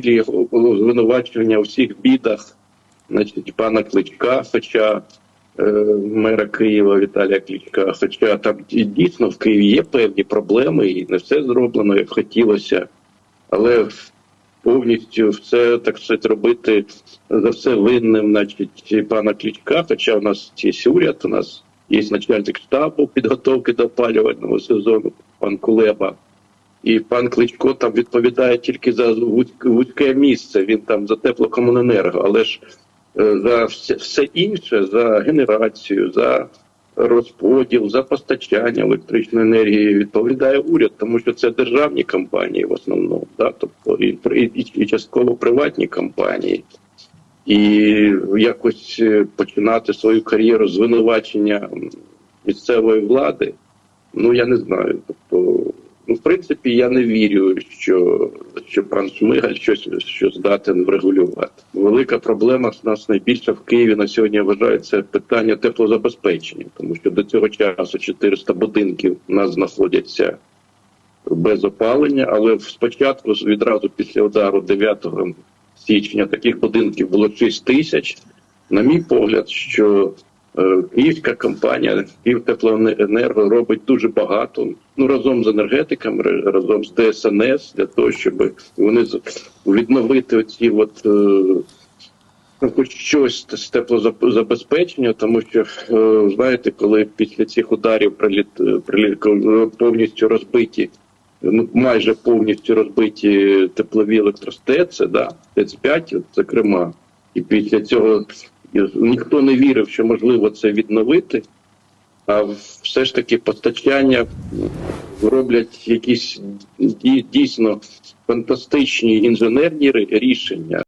зрозумілі звинувачення у всіх бідах, значить, пана Кличка, хоча е, мера Києва Віталія Кличка, хоча там дійсно в Києві є певні проблеми, і не все зроблено, як хотілося, але повністю все так сказати, робити за все винним, значить, пана Кличка, хоча у нас є уряд, у нас є начальник штабу підготовки до опалювального сезону, пан Кулеба. І пан Кличко там відповідає тільки за вузьке, місце. Він там за теплокомуненерго, але ж е, за все, все інше, за генерацію, за розподіл, за постачання електричної енергії відповідає уряд, тому що це державні компанії в основному, да? тобто і, і, і частково приватні компанії. І якось е, починати свою кар'єру звинувачення місцевої влади, ну я не знаю. Тобто, ну, в принципі, я не вірю, що, що пан Шмигаль щось що здатен врегулювати. Велика проблема в нас найбільша в Києві на сьогодні я вважаю, це питання теплозабезпечення, тому що до цього часу 400 будинків у нас знаходяться без опалення, але спочатку відразу після удару 9 січня таких будинків було 6 тисяч. На мій погляд, що київська компанія Київтеплоенерго робить дуже багато. Ну разом з енергетиками, разом з ДСНС для того, щоб вони відновити оці от. е, ну, Хоч щось з теплозабезпечення, тому що е, знаєте, коли після цих ударів приліт, е, приліт е, повністю розбиті, ну майже повністю розбиті теплові електростеци, да, ТЕЦ-5, от, зокрема, і після цього е, ніхто не вірив, що можливо це відновити. А все ж таки постачання роблять якісь дійсно фантастичні інженерні рішення.